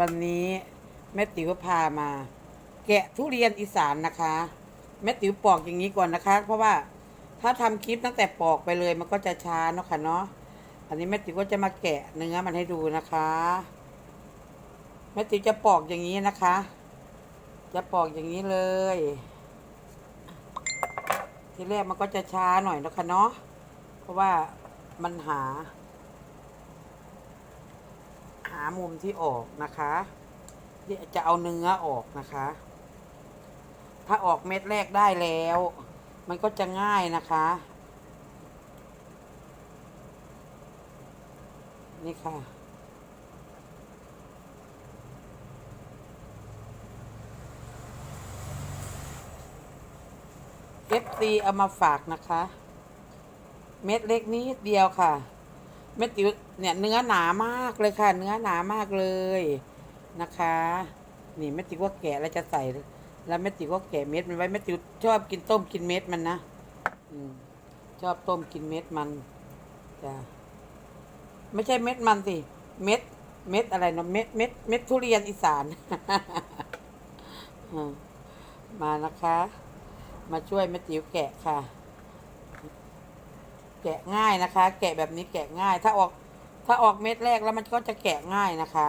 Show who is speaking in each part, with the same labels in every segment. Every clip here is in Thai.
Speaker 1: วันนี้แม่ติ๋วพามา แกะทุเรียนอีสานนะคะ แม่ติ๋วปอกอย่างนี้ก่อนนะคะ เพราะว่าถ้าทำคลิปตั้งแต่ปอกไปเลยมันก็จะช้าเนาะค่ะเนาะอันนี้แม่ติ๋วก็จะมาแกะเนื้อมันให้ดูนะคะแม่ติ๋วจะปอกอย่างนี้นะคะ จะปอกอย่างนี้เลย ทีแรกมันก็จะช้าหน่อยนะคะเนาะเพราะว่ามันหา มุมที่ออกนะคะที่จะเอาเนื้อออกนะคะ ถ้าออกเม็ดแรกได้แล้ว มันก็จะง่ายนะคะ นี่ค่ะ เอฟซีเอามาฝากนะคะ เม็ดเล็กนิดเดียวค่ะ เม็ดติ๋วเนี่ยเนื้อหนามากเลยค่ะ เนื้อหนามากเลยนะคะ นี่แม่ติ๋วก็แกะแล้วจะใส่ แล้วแม่ติ๋วก็แกะเม็ดมันไว้แม่ติ๋วชอบกินต้มกินเม็ดมันนะอืมชอบต้มกินเม็ดมันจ้ะไม่ใช่เม็ดมันสิเม็ด เม็ดอะไรเนาะเม็ดเม็ดเม็ดทุเรียนอีสานมมานะคะ มาช่วยแม่ติ๋วแกะค่ะ แกะง่ายนะคะ แกะแบบนี้แกะง่าย ถ้าออก ถ้าออกเม็ดแรกแล้วมันก็จะแกะง่ายนะคะ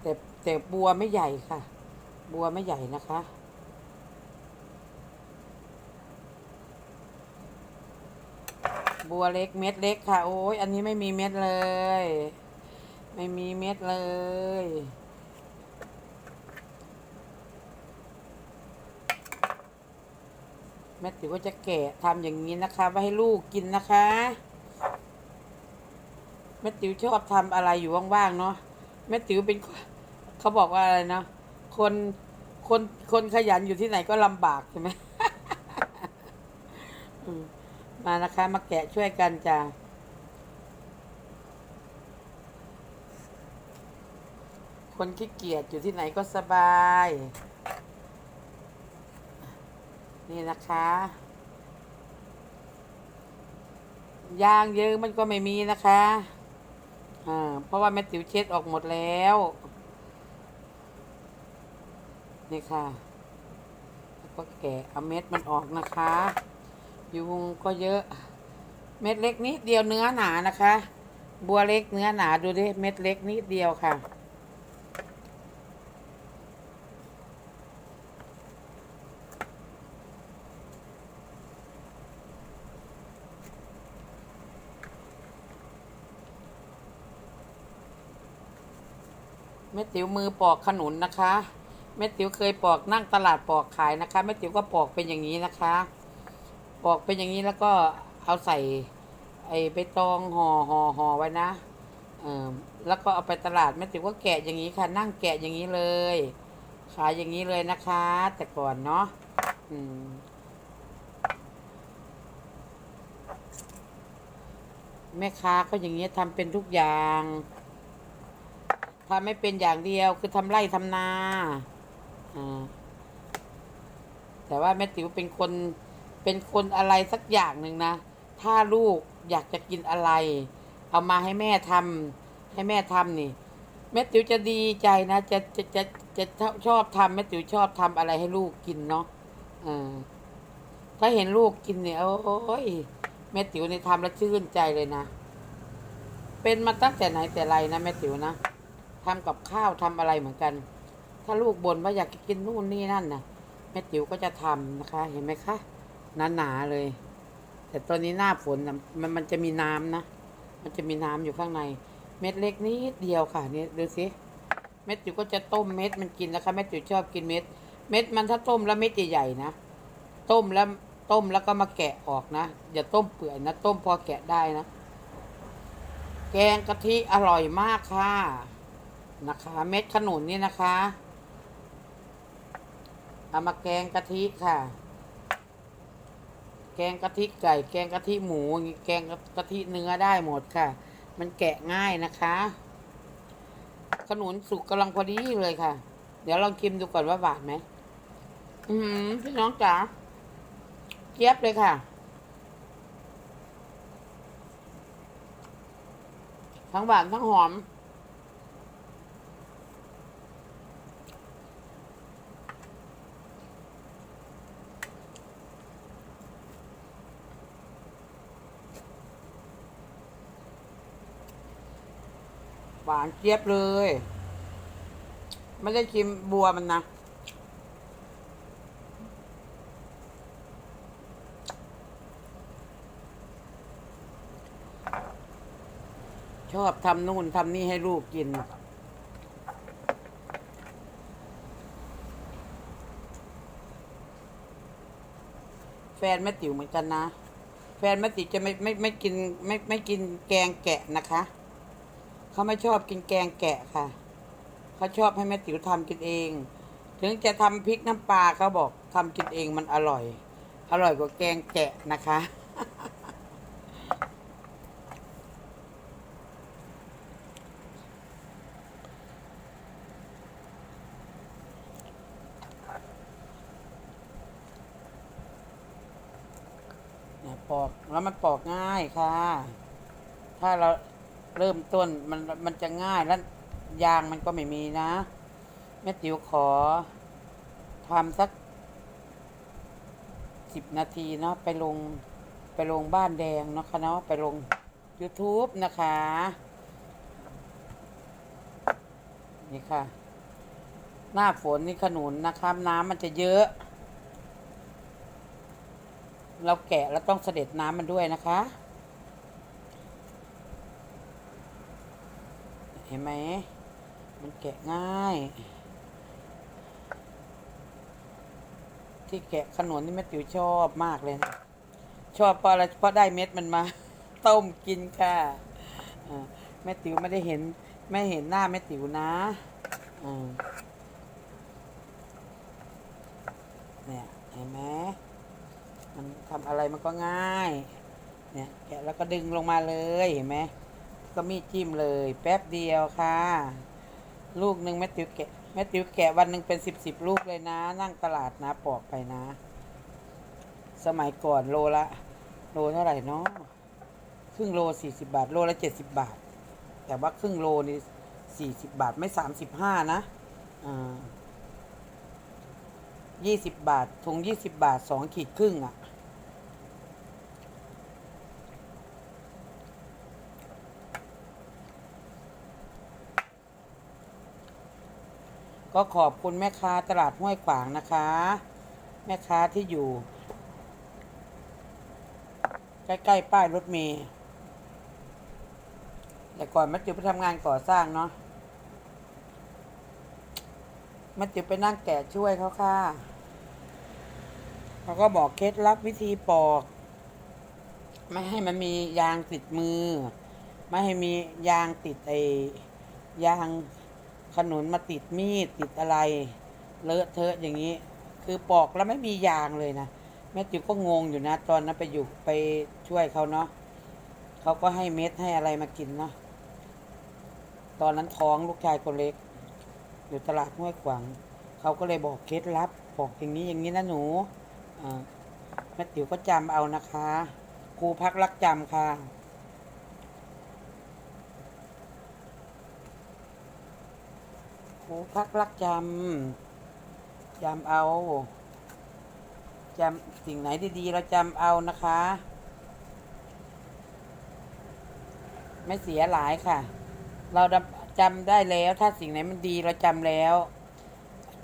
Speaker 1: แต่แต่บัวไม่ใหญ่ค่ะ บัวไม่ใหญ่นะคะบัวเล็กเม็ดเล็กค่ะ โอ้ยอันนี้ไม่มีเม็ดเลย ไม่มีเม็ดเลย แม่ติ๋วก็จะแกะทำอย่างนี้นะคะ ไว้ให้ลูกกินนะคะแม่ติ๋วชอบทำอะไรอยู่ว่างๆเนาะแม่ติ๋วเป็นเขาบอกว่าอะไรนะคนคนคนขยันอยู่ที่ไหนก็ลำบากใช่ไหมมมานะคะ มาแกะช่วยกันจ้ะคนขี้เกียจอยู่ที่ไหนก็สบาย นี่นะคะ ยางเยอะมันก็ไม่มีนะคะอ่าเพราะว่าแม่ติ๋วเช็ดออกหมดแล้ว นี่ค่ะแล้วก็แกะเอาเม็ดมันออกนะคะ ยุงก็เยอะ เม็ดเล็กนิดเดียวเนื้อหนานะคะ บัวเล็กเนื้อหนาดูดิ เม็ดเล็กนิดเดียวค่ะ แม่ติ๋วมือปอกขนุนนะคะแม่ติ๋วเคยปอกนั่งตลาดปอกขายนะคะแม่ติ๋วก็ปอกเป็นอย่างนี้นะคะ ปอกเป็นอย่างนี้แล้วก็เอาใส่ ไอ้ใบตองห่อห่อห่อไว้นะเออแล้วก็เอาไปตลาดแม่ติ๋วก็แกะอย่างนี้ค่ะ นั่งแกะอย่างนี้เลยขายอย่างนี้เลยนะคะ แต่ก่อนเนาะอืมแม่ค้าก็อย่างนี้ทำเป็นทุกอย่าง ทำไม่เป็นอย่างเดียวคือทำไร่ทำนาอ่าแต่ว่าแม่ติ๋วเป็นคนเป็นคนอะไรสักอย่างหนึ่งนะ ถ้าลูกอยากจะกินอะไร เอามาให้แม่ทำให้แม่ทำนี่ แม่ติ๋วจะดีใจนะจะจะจะจะจะชอบทำแม่ติ๋วชอบทำอะไรให้ลูกกินเนาะถ้าเห็นลูกกินเนี่ย โอ้ยแม่ติ๋วเนี่ยทำแล้วชื่นใจเลยนะ เป็นมาตั้งแต่ไหนแต่ไรนะแม่ติ๋วนะ ทำกับข้าวทำอะไรเหมือนกัน ถ้าลูกบ่นว่าอยากกินนู่นนี่นั่นนะแม่ติ๋วก็จะทำนะคะ เห็นไหมคะหนาๆเลย แต่ตอนนี้หน้าฝนนะมันมันจะมีน้ำนะ มันจะมีน้ำอยู่ข้างใน เม็ดเล็กนิดเดียวค่ะนี่ดูสิเม็ดติ๋วก็จะต้มเม็ดมันกินนะคะแม่ติ๋วชอบกินเม็ด เม็ดมันถ้าต้มแล้วเม็ดใหญ่ๆนะ ต้มแล้วต้มแล้วก็มาแกะออกนะอย่าต้มเปื่อยนะ ต้มพอแกะได้นะ แกงกะทิอร่อยมากค่ะ นะคะ เม็ดขนุนนี่นะคะ เอามาแกงกะทิค่ะ แกงกะทิไก่ แกงกะทิหมู แกงกะทิเนื้อได้หมดค่ะ มันแกะง่ายนะคะ ขนุนสุกกำลังพอดีเลยค่ะ เดี๋ยวลองชิมดูก่อนว่าหวานไหมอืมพี่น้องจ๋าเจี๊ยบเลยค่ะ ทั้งหวานทั้งหอม หวานเจี๊ยบเลย ไม่ได้ชิมบัวมันนะ ชอบทำนู่นทำนี่ให้ลูกกิน แฟนแม่ติ๋วเหมือนกันนะ แฟนแม่ติ๋วจะไม่ไม่ไม่กินไม่ไม่กินแกงแกะนะคะ เขาไม่ชอบกินแกงแกะค่ะ เขาชอบให้แม่ติ๋วทำกินเอง ถึงจะทำพริกน้ำปลาเขาบอกทำกินเองมันอร่อย อร่อยกว่าแกงแกะนะคะนี่ปอกแล้วมันปอกง่ายค่ะ ถ้าเรา เริ่มต้นมันมันจะง่ายแล้วยางมันก็ไม่มีนะ แม่ติ๋วขอทำสักสิบนาทีเนาะไปลงไปลงบ้านแดงเนาะคะเนาะไปลง YouTube นะคะ นี่ค่ะ หน้าฝนนี่ขนุนนะคะน้ำมันจะเยอะ เราแกะแล้วต้องเสด็จน้ำมันด้วยนะคะ ห็นไหม มันแกะง่าย ที่แกะขนุนนี่แม่ติ๋วชอบมากเลยนะชอบเพราะอะไรเพราะได้เม็ดมันมา ต้มกินค่ะแม่ติ๋วไม่ได้เห็นไม่เห็นหน้าแม่ติ๋วนะอเนี่ยเห็นไหมมันทำอะไรมันก็ง่าย เนี่ยแกะแล้วก็ดึงลงมาเลยเห็นไหม ก็มีดจิ้มเลย แป๊บเดียวค่ะ ลูกหนึ่งแม่ติ๋วแกะแม่ติ๋วแกะวันหนึ่งเป็นสิบสิบลูกเลยนะ นั่งตลาดนะปอกไปนะ สมัยก่อนโลละ โลเท่าไหร่เนาะครึ่งโลสี่สิบาท โลละเจ็ดสิบาท แต่ว่าครึ่งโลนี่สี่สิบาทไม่สามสิบห้านะอ่ายี่สิบบาทถุงยี่สิบบาทสองขีดครึ่งอะ่ะ ก็ขอบคุณแม่ค้าตลาดห้วยขวางนะคะ แม่ค้าที่อยู่ ใกล้ๆป้ายรถเมล์แต่ก่อนแม่ติ๋วไปทำงานก่อสร้างเนาะแม่ติ๋วไปนั่งแกะช่วยเขาค่ะเขาก็บอกเคล็ดลับวิธีปอก ไม่ให้มันมียางติดมือ ไม่ให้มียางติดไอยาง ขนุนมาติดมีดติดอะไร เลอะเทอะอย่างนี้ คือปอกแล้วไม่มียางเลยนะแม่ติ๋วก็งงอยู่นะ ตอนนั้นไปอยู่ไปช่วยเขาเนาะเขาก็ให้เม็ดให้อะไรมากินเนาะตอนนั้นท้องลูกชายคนเล็ก อยู่ตลาดห้วยขวางเขาก็เลยบอกเคล็ดลับบอกอย่างนี้อย่างนี้นะหนูแม่ติ๋วก็จำเอานะคะครูพักรักจำค่ะ ครูพักรักจำจำเอาจำสิ่งไหนดีๆ เราจำเอานะคะ ไม่เสียหลายค่ะ เราจำได้แล้ว ถ้าสิ่งไหนมันดีเราจำแล้ว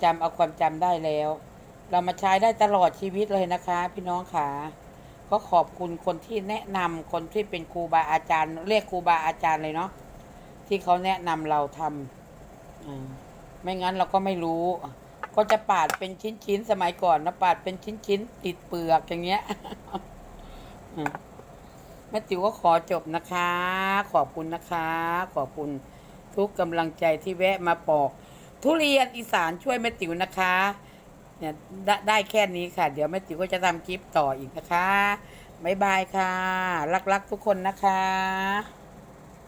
Speaker 1: จำเอาความจำได้แล้ว เรามาใช้ได้ตลอดชีวิตเลยนะคะ พี่น้องค่ะก็ขอบคุณคนที่แนะนำคนที่เป็นครูบาอาจารย์ เรียกครูบาอาจารย์เลยเนาะที่เขาแนะนำเราทำอ่า ไม่งั้นเราก็ไม่รู้ ก็จะปาดเป็นชิ้นๆสมัยก่อนนะปาดเป็นชิ้นๆติดเปลือกอย่างเงี้ยอืมแม่ติ๋วก็ขอจบนะคะ ขอบคุณนะคะ ขอบคุณทุกกำลังใจที่แวะมาปอก ทุเรียนอีสานช่วยแม่ติ๋วนะคะ เนี่ยได้ได้แค่นี้ค่ะ เดี๋ยวแม่ติ๋วก็จะทำคลิปต่ออีกนะคะ บ๊ายบายค่ะ รักๆทุกคนนะคะ